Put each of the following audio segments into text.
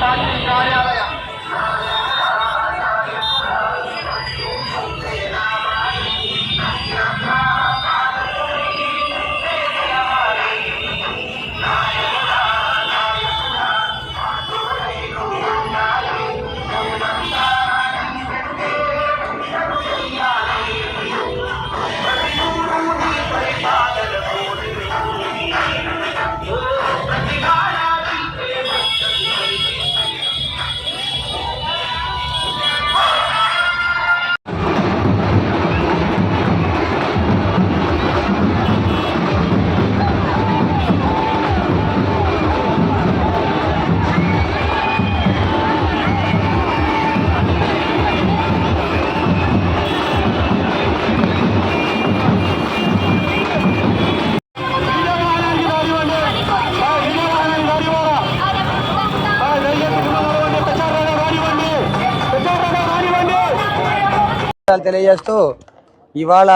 Telugu Desam party తెలియజేస్తూ ఇవాళ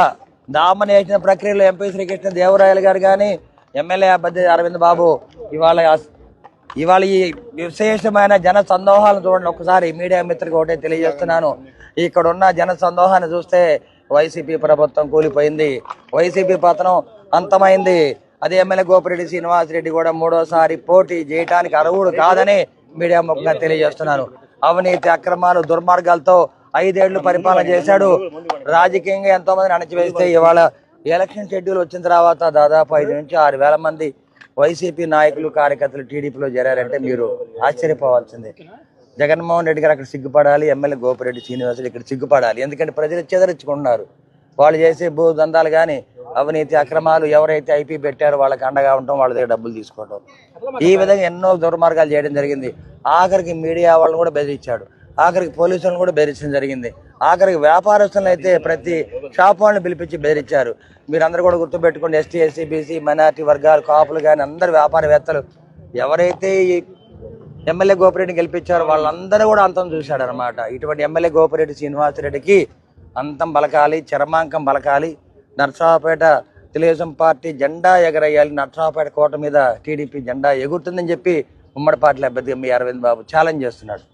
nomination ప్రక్రియలో ఎంపీ శ్రీకృష్ణ దేవరాయలు గారు కానీ ఎమ్మెల్యే అభ్యర్థి అరవింద్ బాబు ఇవాళ ఇవాళ ఈ విశేషమైన జన సందోహాలను చూడండి. ఒకసారి మీడియా మిత్రులకు ఒకటే తెలియజేస్తున్నాను. ఇక్కడ ఉన్న జన సందోహాన్ని చూస్తే వైసీపీ ప్రభుత్వం కూలిపోయింది. వైసీపీ పతనం అంతమైంది. అదే ఎమ్మెల్యే గోపిరెడ్డి శ్రీనివాస్ రెడ్డి కూడా మూడోసారి పోటీ చేయటానికి అర్హుడు కాదని మీడియా ముఖంగా తెలియజేస్తున్నాను. అవినీతి అక్రమాలు దుర్మార్గాలతో ఐదేళ్ళు పరిపాలన చేశాడు. రాజకీయంగా ఎంతో మందిని అణచివేస్తే ఇవాళ ఎలక్షన్ షెడ్యూల్ వచ్చిన తర్వాత దాదాపు ఐదు నుంచి ఆరు వేల మంది వైసీపీ నాయకులు కార్యకర్తలు టీడీపీలో చేరారంటే మీరు ఆశ్చర్యపోవాల్సిందే. జగన్మోహన్ రెడ్డి గారు అక్కడ సిగ్గుపడాలి ఎమ్మెల్యే గోపిరెడ్డి శ్రీనివాసులు ఇక్కడ సిగ్గుపడాలి. ఎందుకంటే ప్రజలు చెదరించుకుంటున్నారు వాళ్ళు చేసే భూ దందాలు కానీ అవినీతి అక్రమాలు ఎవరైతే ఐపీ పెట్టారో వాళ్ళకి అండగా ఉండటం వాళ్ళ దగ్గర డబ్బులు తీసుకోవడం ఈ విధంగా ఎన్నో దుర్మార్గాలు చేయడం జరిగింది. ఆఖరికి మీడియా వాళ్ళని కూడా బెదిరించాడు. ఆఖరికి పోలీసులను కూడా బెదిరించడం జరిగింది. ఆఖరికి వ్యాపారస్తులను అయితే ప్రతి షాప్ వాళ్ళని పిలిపించి బెదిరించారు. మీరందరూ కూడా గుర్తుపెట్టుకోండి ఎస్టీ ఎస్సీ బీసీ మైనార్టీ వర్గాలు కాపులు కానీ అందరు వ్యాపారవేత్తలు ఎవరైతే ఈ ఎమ్మెల్యే గోపిరెడ్డిని గెలిపించారో వాళ్ళందరూ కూడా అంతం చూశాడు అనమాట ఇటువంటి ఎమ్మెల్యే గోపిరెడ్డి శ్రీనివాసరెడ్డికి అంతం బలకాలి చర్మాంకం బలకాలి. నర్సరావుపేట తెలుగుదేశం పార్టీ జెండా ఎగరేయాలి. నర్సరావుపేట కోట మీద టీడీపీ జెండా ఎగురుతుందని చెప్పి ఉమ్మడి పార్టీల అభ్యర్థి మీ అరవింద్ బాబు ఛాలెంజ్ చేస్తున్నాడు.